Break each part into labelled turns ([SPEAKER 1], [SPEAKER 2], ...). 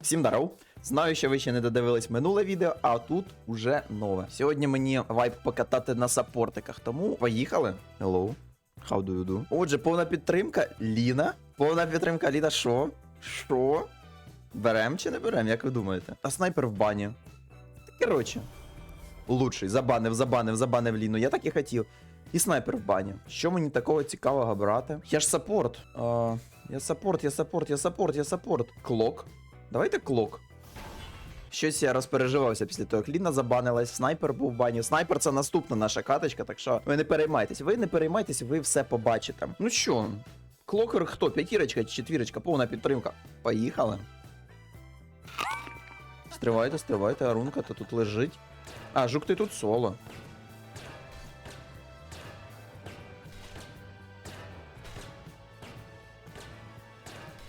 [SPEAKER 1] Всім даров! Знаю, що ви ще не додивились минуле відео, а тут уже нове. Сьогодні мені вайп покатати на саппортиках, тому поїхали. Hello. How do you do? Отже, повна підтримка Ліна. Повна підтримка Ліна. Що? Що? Берем чи не берем, як ви думаєте? А снайпер в бані. Коротше. Лучший. Забанив, забанив, забанив Ліну. Я так і хотів. І снайпер в бані. Що мені такого цікавого брати? Я ж саппорт. А, я саппорт, я саппорт, я саппорт, я саппорт. Клок. Давайте клок. Щось я розпереживався після того, як Ліна забанилась, снайпер був в бані. Снайпер це наступна наша каточка, так що ви не переймайтесь. Ви не переймайтесь, ви все побачите. Ну що, клокер хто? П'ятірочка чи четвірочка, повна підтримка. Поїхали. Стривайте, стривайте, Арунка, то тут лежить. А, жук ти тут соло.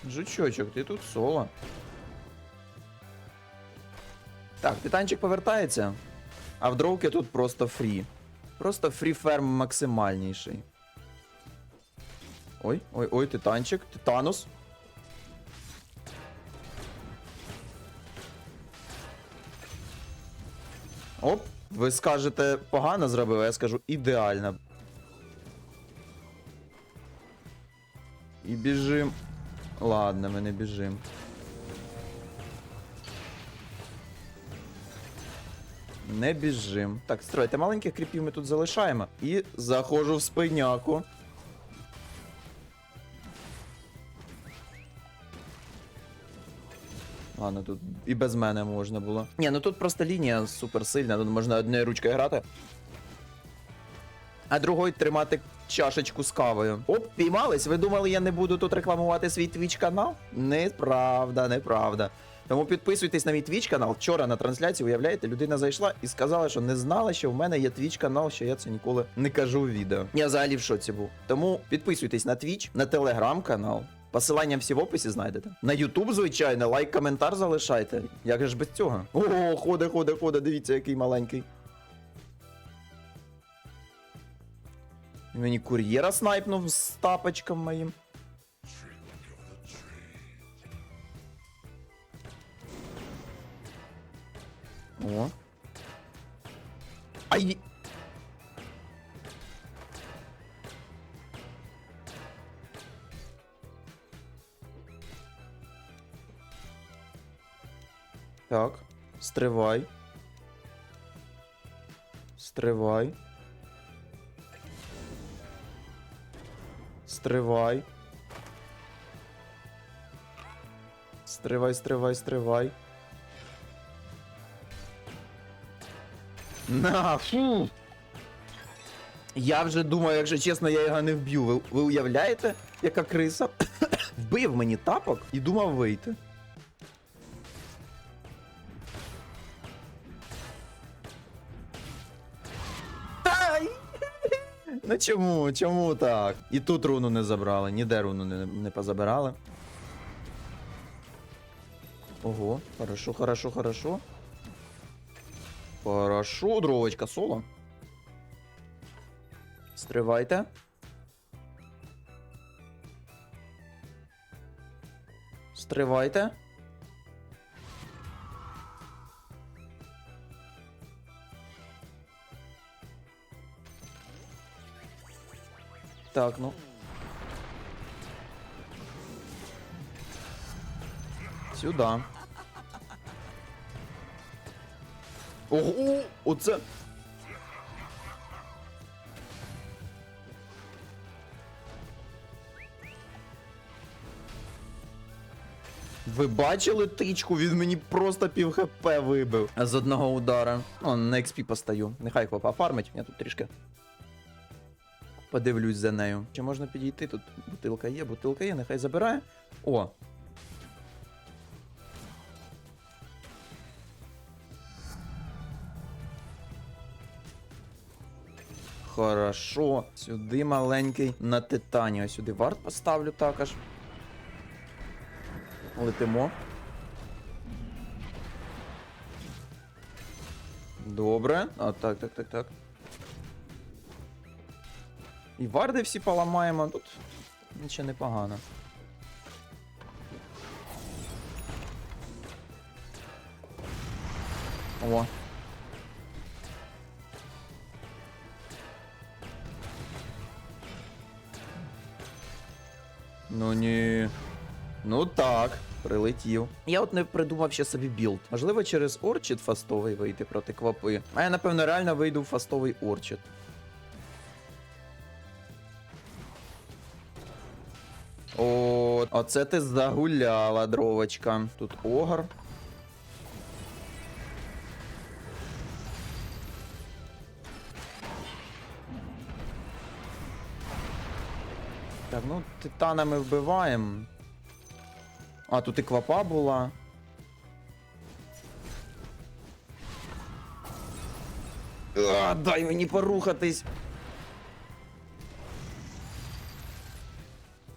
[SPEAKER 1] Жучочок, ти тут соло. Так, титанчик повертається. А в дровки тут просто фрі. Просто фрі-ферм максимальніший. Ой, ой, ой, титанчик, титанус. Оп, ви скажете погано зробив, а я скажу ідеально. І біжим. Ладно, ми не біжим. Не біжим. Так, стройте, маленьких кріпів ми тут залишаємо. І заходжу в спиняку. Ладно, тут і без мене можна було. Ні, ну тут просто лінія супер сильна, тут можна однією ручкою грати. А другою тримати чашечку з кавою. Оп, піймались. Ви думали, я не буду тут рекламувати свій твіч канал? Неправда, неправда. Тому підписуйтесь на мій твіч канал. Вчора на трансляції, уявляєте, людина зайшла і сказала, що не знала, що в мене є твіч канал, що я це ніколи не кажу в відео. Я взагалі в шоці був. Тому підписуйтесь на твіч, на телеграм канал. Посилання всі в описі знайдете. На Ютуб, звичайно, лайк, коментар залишайте. Як же ж без цього? О, ходе, ходе, ходе, дивіться, який маленький. Мені кур'єра снайпнув з тапочком моїм. О. Ай! Так, стривай. Стривай. Стривай. Стривай, стривай, стривай. На, фу. Я вже думаю, якщо чесно, я його не вб'ю. Ви, ви уявляєте, яка криса? Вбив мені тапок і думав вийти. Ай! Ну чому? Чому так? І тут руну не забрали, ніде руну не, не позабирали. Ого, хорошо, хорошо, хорошо. Хорошо, дровочка, соло. Стривайте. Стривайте. Так, ну. Сюда. Ого, оце. Ви бачили тичку? Він мені просто пів хп вибив. З одного удара. О, на XP постаю. Нехай хлопа фармить, я тут трішки. Подивлюсь за нею. Чи можна підійти? Тут бутилка є, бутилка є, нехай забирає. О, Хорошо. Сюди маленький на титані. Ось сюди варт поставлю також. Летимо. Добре. А, так, так, так, так. І варди всі поламаємо. Тут нічого непогано. О. Ну ні. Ну так, прилетів. Я от не придумав ще собі білд. Можливо, через Орчит фастовий вийти проти квапи. А я, напевно, реально вийду в фастовий Орчит. О, оце ти загуляла, дровочка. Тут огр. Так, ну титанами вбиваємо. А, тут і квапа була. А, дай мені порухатись.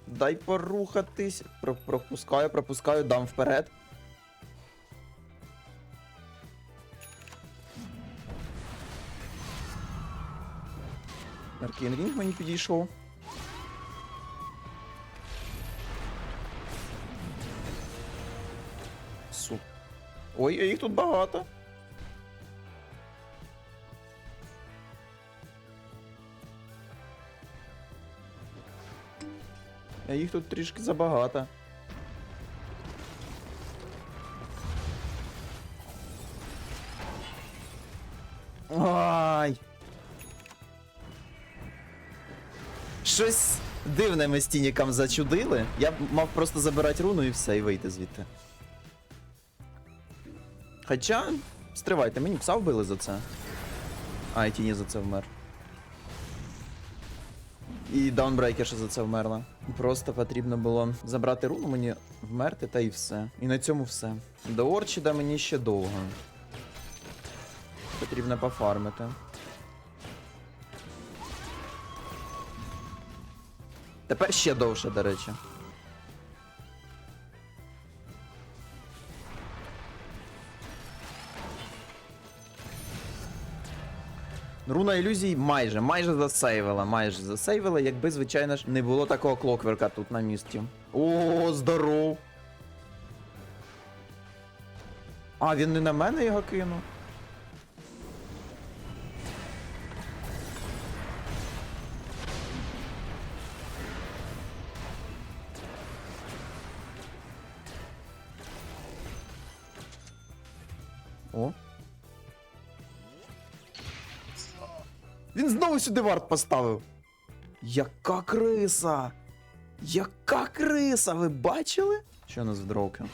[SPEAKER 1] Дай порухатись. Про- пропускаю, пропускаю, дам вперед. Аркейн Рінг мені підійшов. Ой, їх тут багато. А їх тут трішки забагато. Ай! Щось дивне ми з Тініком зачудили. Я б мав просто забирати руну і все, і вийти звідти. Хоча, стривайте, мені пса вбили за це. А, і Тіні за це вмер. І Даунбрейкер ще за це вмерла. Просто потрібно було забрати руну, мені вмерти та і все. І на цьому все. До Орчіда мені ще довго. Потрібно пофармити. Тепер ще довше, до речі. Руна ілюзій майже, майже засейвила, майже засейвила, якби, звичайно ж, не було такого клокверка тут на місці. О, здоров. А, він не на мене його кинув. О. Він знову сюди варт поставив. Яка криса! Яка криса! Ви бачили? Що у нас в дроуки?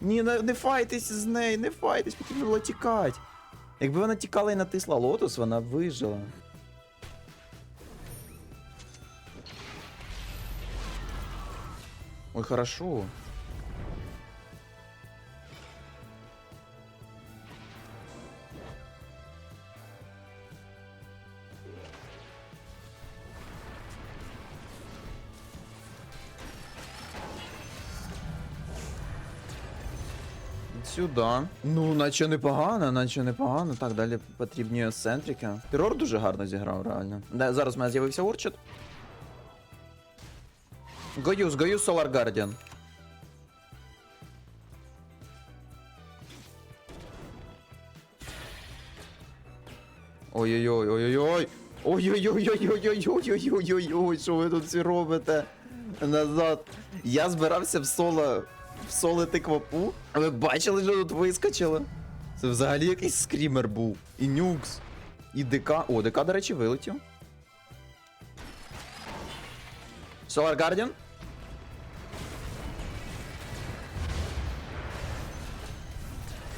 [SPEAKER 1] Ні, не, не файтесь з нею, не файтесь, потрібно було тікати. Якби вона тікала і натисла лотос, вона б вижила. Ой, хорошо. Сюди. Ну, наче непогано, наче непогано. Так, далі потрібні центрики. Терор дуже гарно зіграв, реально. Да, зараз у мене з'явився Урчит. Гоюз, Гоюз Solar Guardian. Ой-ой-ой, ой-ой-ой. Ой-ой-ой-ой-ой-ой-ой-ой-ой, що ви тут всі робите? Назад. Я збирався в соло. В солити квапу. Ви бачили, що тут вискочило? Це взагалі якийсь скрімер був. І нюкс. І ДК. О, ДК, до речі, вилетів. Solar Guardian?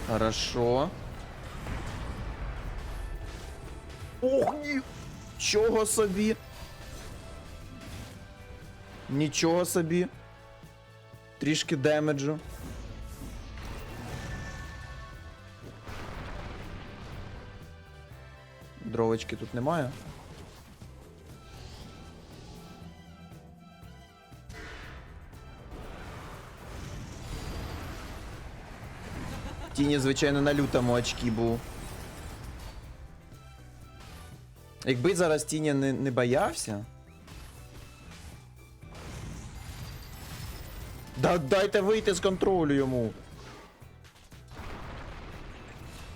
[SPEAKER 1] Хорошо. Ох, ні. Чого собі? Нічого собі. Трішки демеджу. Дровочки тут немає. Тіні, звичайно, на лютому очки був. Якби зараз Тіні не, не боявся. Да дайте вийти з контролю йому.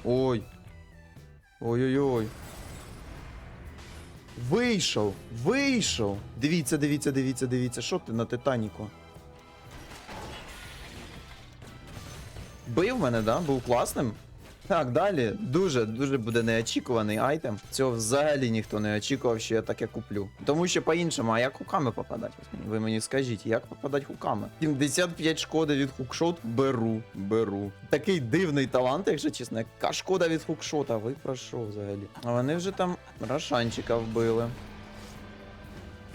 [SPEAKER 1] Ой. Ой-ой-ой. Вийшов! Вийшов! Дивіться, дивіться, дивіться, дивіться. Що ти на Титаніку? Бив мене, да? Був класним. Так, далі. Дуже, дуже буде неочікуваний айтем. Цього взагалі ніхто не очікував, що я таке куплю. Тому що по-іншому, а як хуками попадати? Ви мені скажіть, як попадати хуками? 75 шкоди від хукшот беру, беру. Такий дивний талант, якщо чесно. Яка шкода від хукшота? Ви про що взагалі? А вони вже там Рошанчика вбили.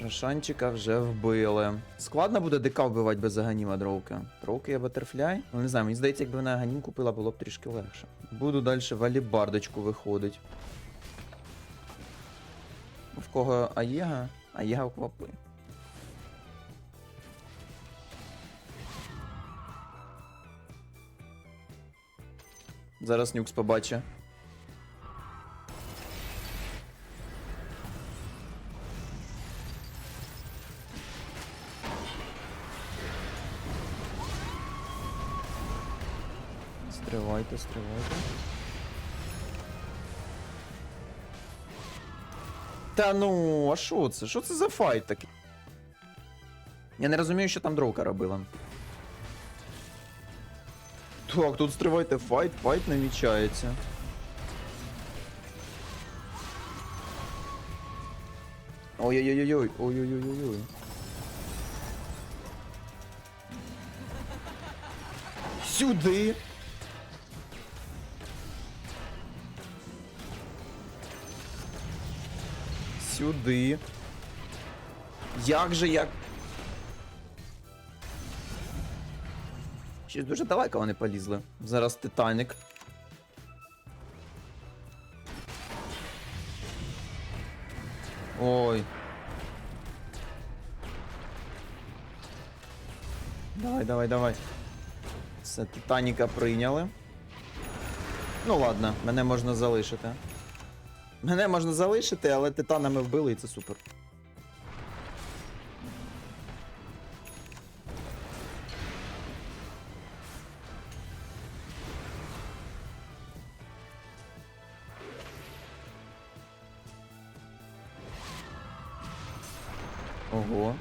[SPEAKER 1] Рошанчика вже вбили. Складно буде ДК вбивати без аганіма дровки. Дровки є батерфляй. Ну не знаю, мені здається, якби вона аганім купила, було б трішки легше. Буду далі в алібардочку виходить. В кого Аєга? Аєга в квапи. Зараз нюкс побачить. Стривайте, стривайте. Та ну, а що це? Що це за файт такий? Я не розумію, що там дровка робила. Так, тут стривайте файт, файт намічається. Ой-ой-ой-ой, ой-ой-ой-ой. Сюди. Сюди. Як же як. Щось дуже далеко вони полізли. Зараз Титанік. Ой. Давай, давай, давай. Все, Титаніка прийняли. Ну ладно, мене можна залишити. Мене можна залишити, але титанами вбили і це супер. Ого.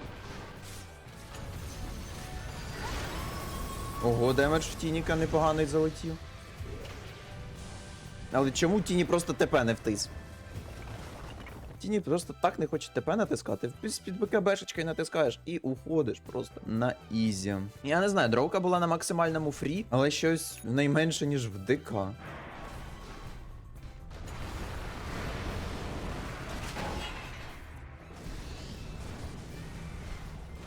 [SPEAKER 1] Ого, демедж в Тініка непоганий залетів. Але чому Тіні просто ТП не втис? Тіні просто так не хоче ТП натискати. Під БКБшечкою натискаєш і уходиш просто на ізі. Я не знаю, дровка була на максимальному фрі, але щось найменше, ніж в ДК.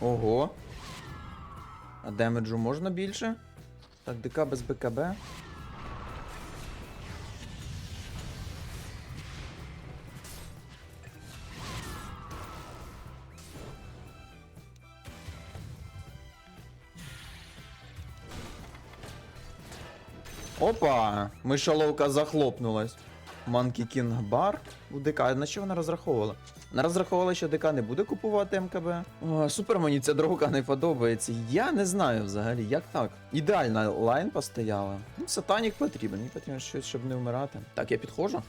[SPEAKER 1] Ого. А демеджу можна більше? Так, ДК без БКБ. Опа! Мишоловка захлопнулась. Манкі Кінг Бар у ДК. На що вона розраховувала? Вона розраховувала, що ДК не буде купувати МКБ. О, супер мені ця дровка не подобається. Я не знаю взагалі, як так. Ідеальна лайн постояла. Ну, сатанік потрібен, мені потрібно щось, щоб не вмирати. Так, я підходжу.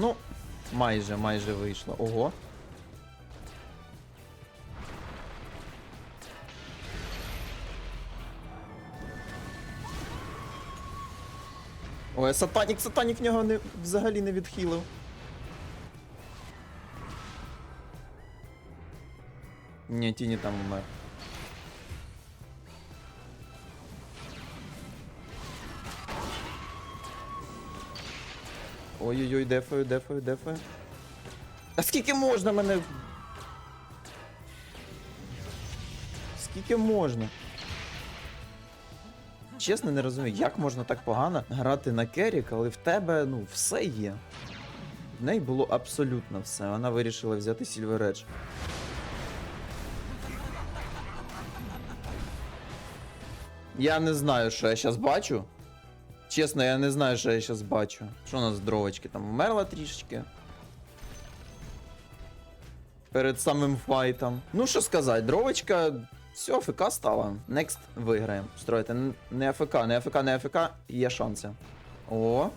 [SPEAKER 1] Ну, майже, майже вийшло. Ого. Ой, сатанік, сатанік в нього не, взагалі не відхилив. Ні, тіні там умер. Ой-ой-ой, дефаю, дефаю, дефаю. А скільки можна мене. Скільки можна? Чесно, не розумію, як можна так погано грати на керрі, коли в тебе, ну, все є. В неї було абсолютно все. Вона вирішила взяти Silver Edge. Я не знаю, що я зараз бачу. Чесно, я не знаю, що я зараз бачу. Що у нас дровочки там вмерла трішечки. Перед самим файтом. Ну, що сказати, дровочка. Все, АФК стала. Next виграємо. Строїте. Не АФК, не АФК, не АФК. Є шанси. О.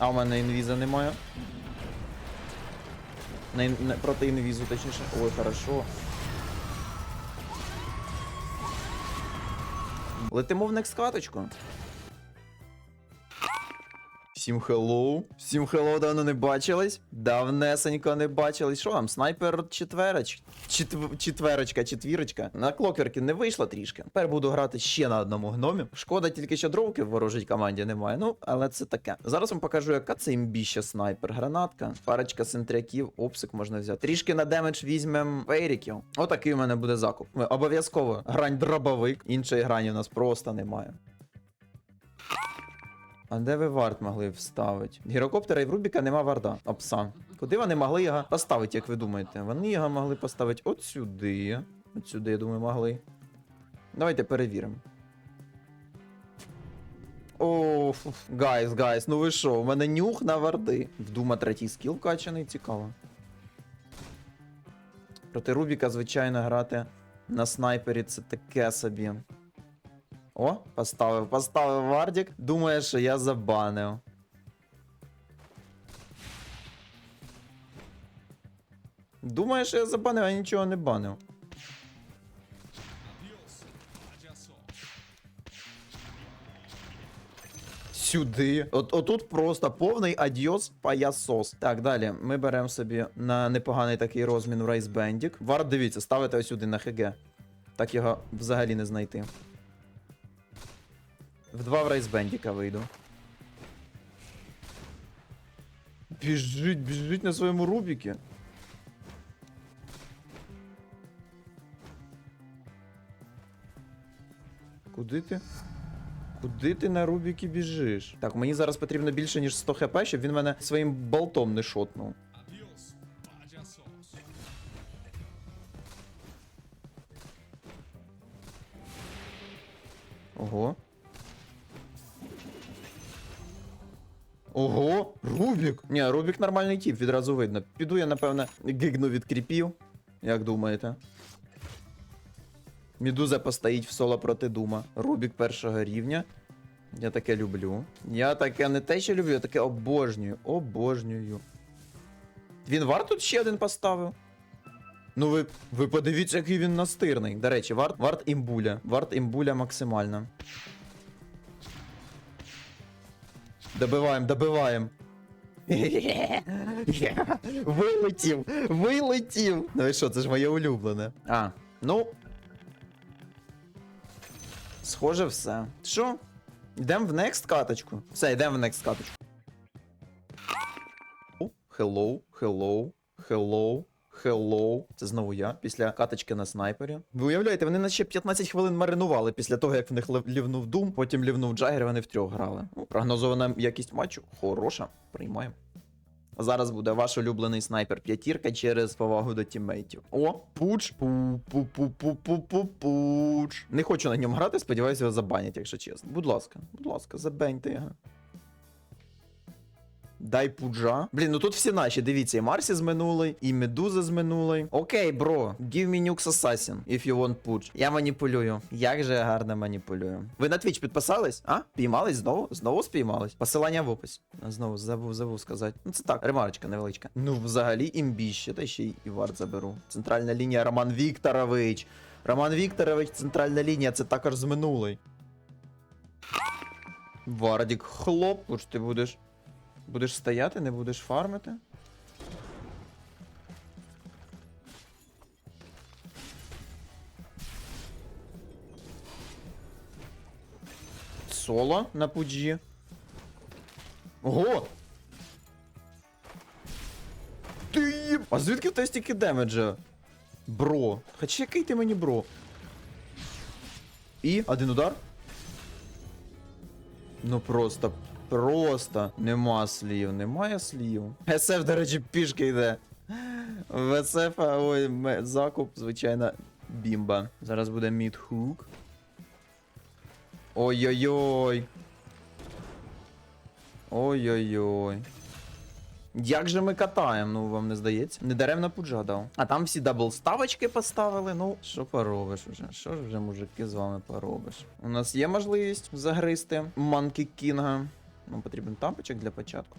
[SPEAKER 1] А у мене інвіза немає. На, ін- проти інвізу, точніше. Ой, хорошо. Летимо в next каточку. Всім хеллоу. Всім хеллоу, давно не бачились. Давнесенько не бачились. Що там, снайпер четвероч... Четв... четверочка, четвірочка. На клокерки не вийшло трішки. Тепер буду грати ще на одному гномі. Шкода тільки що дровки в ворожій команді немає. Ну, але це таке. Зараз вам покажу, яка це імбіща снайпер. Гранатка, парочка сентряків, обсик можна взяти. Трішки на демедж візьмем фейріків. Отакий у мене буде закуп. Обов'язково грань дробовик. Іншої грані у нас просто немає. А де ви варт могли вставити? Гірокоптера і в Рубіка нема варда. Опса. Куди вони могли його поставити, як ви думаєте? Вони його могли поставити от сюди. От сюди, я думаю, могли. Давайте перевіримо. О, гайс, гайс, ну ви що, у мене нюх на варди. В Дума третій скіл качаний, цікаво. Проти Рубіка, звичайно, грати на снайпері це таке собі. О, поставив, поставив Вардік. Думає, що я забанив. Думає, що я забанив, а нічого не банив. Сюди. От отут просто повний адіос паясос. Так, далі. Ми беремо собі на непоганий такий розмін в рейсбендік. Вард, дивіться, ставите ось сюди на ХГ. Так його взагалі не знайти. В два в рейсбендіка вийду. Біжить, біжить на своєму Рубіки. Куди ти? Куди ти на Рубіки біжиш? Так, мені зараз потрібно більше, ніж 100 хп, щоб він мене своїм болтом не шотнув. Ого. Ого, Рубік. Ні, Рубік нормальний тип, відразу видно. Піду я, напевне, гигну від кріпів. Як думаєте? Мідуза постоїть в соло проти Дума. Рубік першого рівня. Я таке люблю. Я таке не те, що люблю, я таке обожнюю. Обожнюю. Він вар тут ще один поставив. Ну ви, ви подивіться, який він настирний. До речі, варт, варт імбуля. Варт імбуля максимально. Добиваємо, добиваємо. Вилетів! Вилетів! Ну і що, це ж моє улюблене. А, ну. Схоже, все. Що? Йдемо в next каточку. Все, йдемо в next каточку. Hello, hello, hello, hello. Це знову я після каточки на снайпері. Ви уявляєте, вони нас ще 15 хвилин маринували після того, як в них лівнув Дум, потім лівнув Джагер, вони втрьох грали. Ну, прогнозована якість матчу хороша. Приймаємо. А Зараз буде ваш улюблений снайпер п'ятірка через повагу до тіммейтів. О, пуч. Пу-пу-пу-пу-пу-пуч. Не хочу на ньому грати, сподіваюся, його забанять, якщо чесно. Будь ласка, будь ласка, забеньте його. Дай пуджа. Блін, ну тут всі наші. Дивіться, і Марсі з минулий, і Медуза з минулий. Окей, бро, give me nukes assassin, if you want pudge. Я маніпулюю. Як же я гарно маніпулюю. Ви на Twitch підписались? А? Піймались знову? Знову спіймались? Посилання в описі. Знову забув, забув сказати. Ну це так, ремарочка невеличка. Ну, взагалі, імбіще, та ще й варт заберу. Центральна лінія Роман Вікторович. Роман Вікторович, центральна лінія, це також з минулий. Вардік, хлоп, уж ти будеш. Будеш стояти, не будеш фармити? Соло на пуджі. Ого! Ти. А звідки в тебе стільки демеджа? Бро. Хоча який ти мені бро? І один удар. Ну просто, просто нема слів, немає слів. СФ, до речі, пішки йде. В СФ, ой, закуп, звичайно, бімба. Зараз буде мідхук. Ой-ой-ой. Ой-ой-ой. Як же ми катаємо, ну вам не здається? Не даремно пуджа дав. А там всі дабл ставочки поставили. Ну, що поробиш уже? Що ж вже, мужики, з вами поробиш? У нас є можливість загризти Манкі Кінга. Нам потрібен тапочок для початку.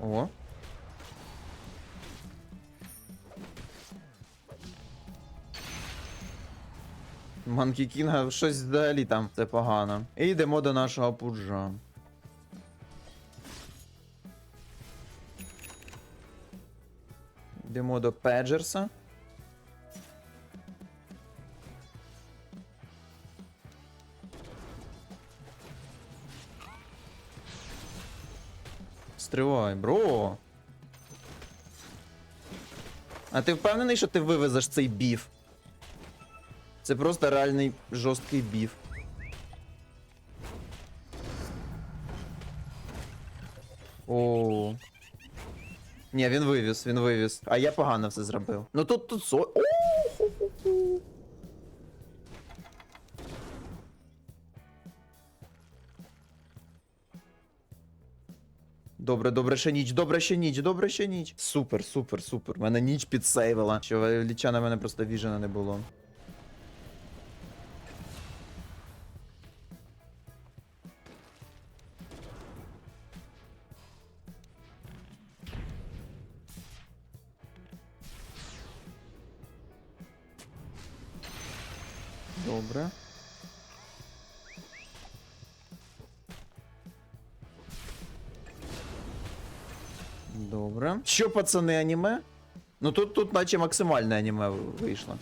[SPEAKER 1] О. Манкі Кінга щось взагалі там це погано. І йдемо до нашого пуджа. Йдемо до Педжерса. Стривай, бро. А ти впевнений, що ти вивезеш цей біф? Це просто реальний жорсткий біф. О. Ні, він вивіз, він вивіз. А я погано все зробив. Ну тут тут со. Добре, добре, ще ніч, добре, ще ніч, добре, ще ніч. Супер, супер, супер. Мене ніч підсейвила. Що ліча на мене просто віжена не було. Добре. Що, пацани, аніме? Ну тут, тут наче максимальне аніме вийшло.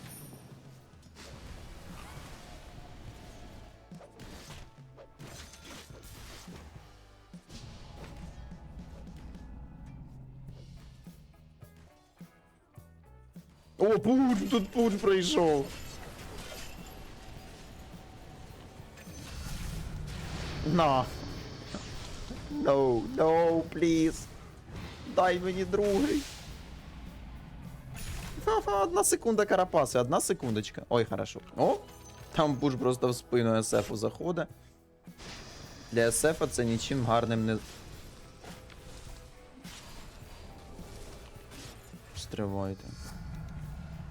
[SPEAKER 1] О, пуль, тут пуль прийшов. На. No, no, please. Дай мені другий. Ха-ха, одна секунда карапаси, одна секундочка. Ой, хорошо. О! Там буш просто в спину СФу заходить. Для СФа це нічим гарним не. Стривайте.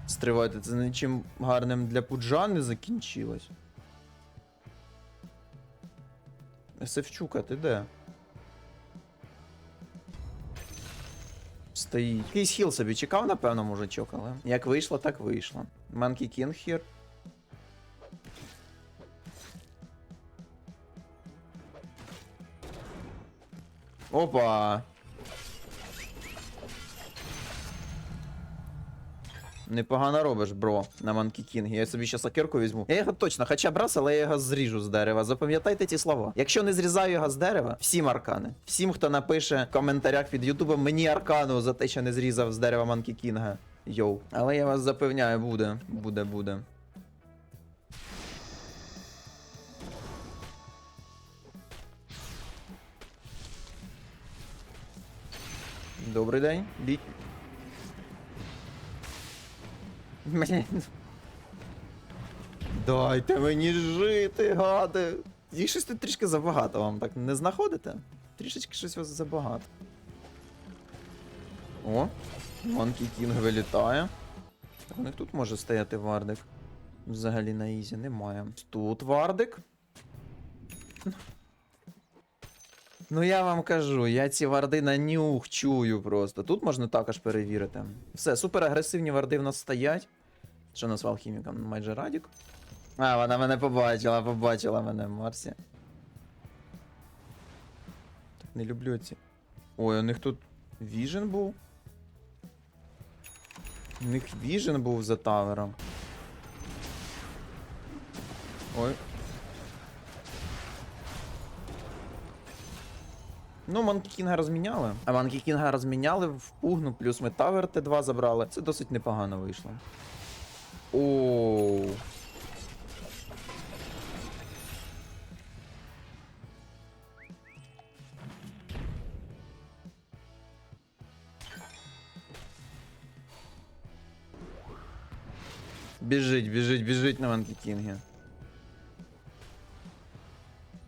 [SPEAKER 1] Стривайте, це нічим гарним для пуджа не закінчилось. Севчука, ти де? Стоїть. Якийсь хіл собі чекав, напевно, мужичок, але. Як вийшло, так вийшло. Monkey King хір. Опа! Непогано робиш, бро, на Monkey King. Я собі ще сакирку візьму. Я його точно, хоча б раз, але я його зріжу з дерева. Запам'ятайте ті слова. Якщо не зрізаю його з дерева, всім аркани. Всім, хто напише в коментарях під Ютубом, мені аркану за те, що не зрізав з дерева Monkey King. Йоу. Але я вас запевняю, буде. Буде, буде. Добрий день. Блін. Дайте мені жити, гади. Їх щось тут трішки забагато вам так не знаходите? Трішечки щось у вас забагато. О, Monkey King вилітає. Так, у них тут може стояти вардик. Взагалі на ізі немає. Тут вардик. Ну я вам кажу, я ці варди на нюх чую просто. Тут можна також перевірити. Все, супер агресивні варди в нас стоять. Що нас алхіміком? Майже Радік. А, вона мене побачила, побачила мене, Марсі. Так, не люблю ці. Ой, у них тут Віжен був. У них Віжен був за тавером. Ой. Ну, Манкі Кінга розміняли. А Манкі Кінга розміняли в пугну, плюс ми Тавер Т2 забрали. Це досить непогано вийшло. Оу. Біжить, біжить, біжить на Манкі Кінгі.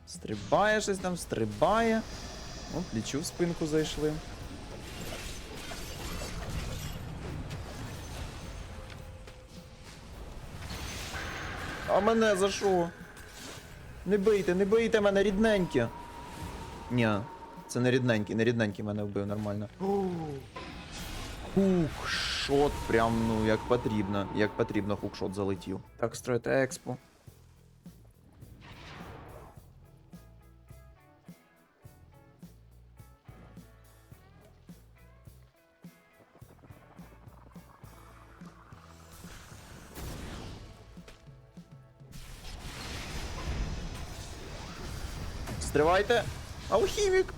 [SPEAKER 1] Стрибає щось там, стрибає. О, плечу в спинку зайшли. А мене за що? Не бийте, не бийте мене, рідненькі. Ні, це не рідненький, не рідненький мене вбив нормально. Хукшот, прям ну як потрібно. Як потрібно, хукшот залетів. Так, строїте експо. Стривайте. Алхімік!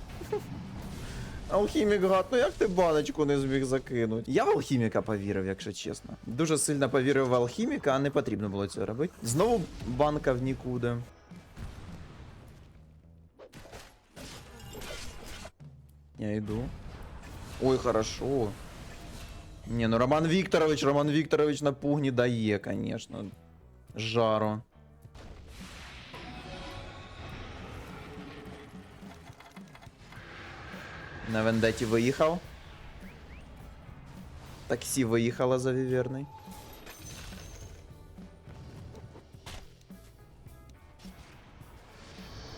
[SPEAKER 1] Алхімік гад, ну як ти баночку не зміг закинути? Я в алхіміка повірив, якщо чесно. Дуже сильно повірив в алхіміка, а не потрібно було цього робити. Знову банка в нікуди. Я йду. Ой, хорошо. Не, ну Роман Вікторович, Роман Вікторович на пугні дає, конечно. Жару. На вендеті виїхав. Таксі виїхало за віверний.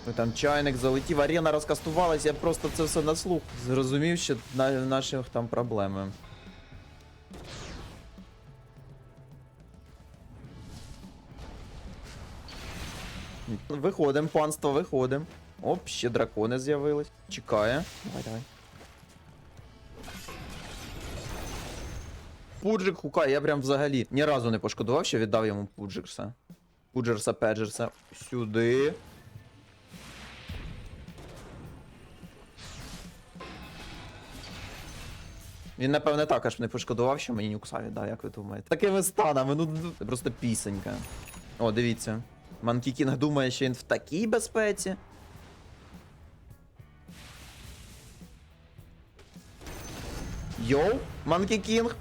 [SPEAKER 1] Ну, Там чайник залетів, арена розкастувалась, я просто це все на слух зрозумів, що на наших там проблеми. Виходим, панство, виходим. Оп, ще дракони з'явились. Чекає. Давай, давай. Пуджик хукає, я прям взагалі ні разу не пошкодував, що віддав йому Пуджикса. Пуджерса, Педжерса. Сюди. Він, напевне, також не пошкодував, що мені нюкса віддав, як ви думаєте. Такими станами, ну ну, це просто пісенька. О, дивіться. Манкі Кінг думає, що він в такій безпеці. Йоу, Манкі Кінг.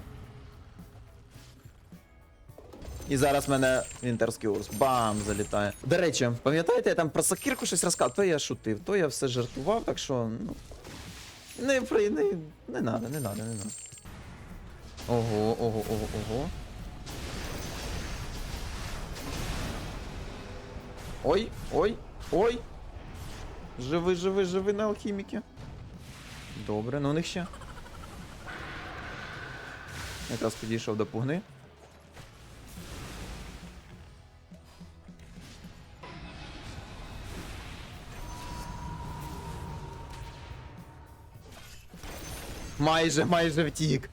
[SPEAKER 1] І зараз в мене Вінтерський урс. Бам! Залітає. До речі, пам'ятаєте, я там про сакірку щось розказав, то я шутив, то я все жартував, так що, ну. Не при. Не, не надо, не надо, не надо. Ого, ого, ого, ого. Ой, ой, ой. Живи, живи, живи на алхіміки. Добре, ну у них ще. Якраз підійшов до пугни. Майже, майже втік.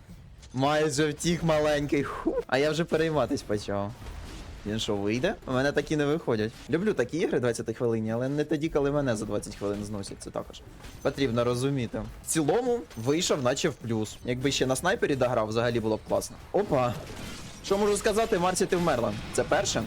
[SPEAKER 1] Майже втік маленький. Ху. А я вже перейматись почав. Він що, вийде? У мене такі не виходять. Люблю такі ігри 20 хвилин, але не тоді, коли мене за 20 хвилин зносять. Це також потрібно розуміти. В цілому вийшов, наче в плюс. Якби ще на снайпері дограв, взагалі було б класно. Опа. Що можу сказати, Марсі, ти вмерла. Це перше.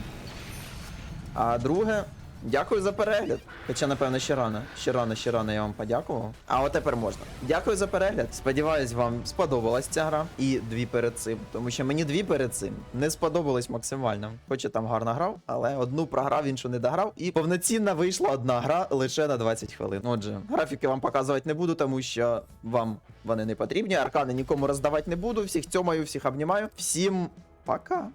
[SPEAKER 1] А друге, дякую за перегляд. Хоча, напевно, ще рано. Ще рано, ще рано я вам подякував. А от тепер можна. Дякую за перегляд. Сподіваюсь, вам сподобалась ця гра. І дві перед цим. Тому що мені дві перед цим не сподобалось максимально. Хоч я там гарно грав, але одну програв, іншу не дограв. І повноцінна вийшла одна гра лише на 20 хвилин. Отже, графіки вам показувати не буду, тому що вам вони не потрібні. Аркани нікому роздавати не буду. Всіх цьомаю, всіх обнімаю. Всім пока.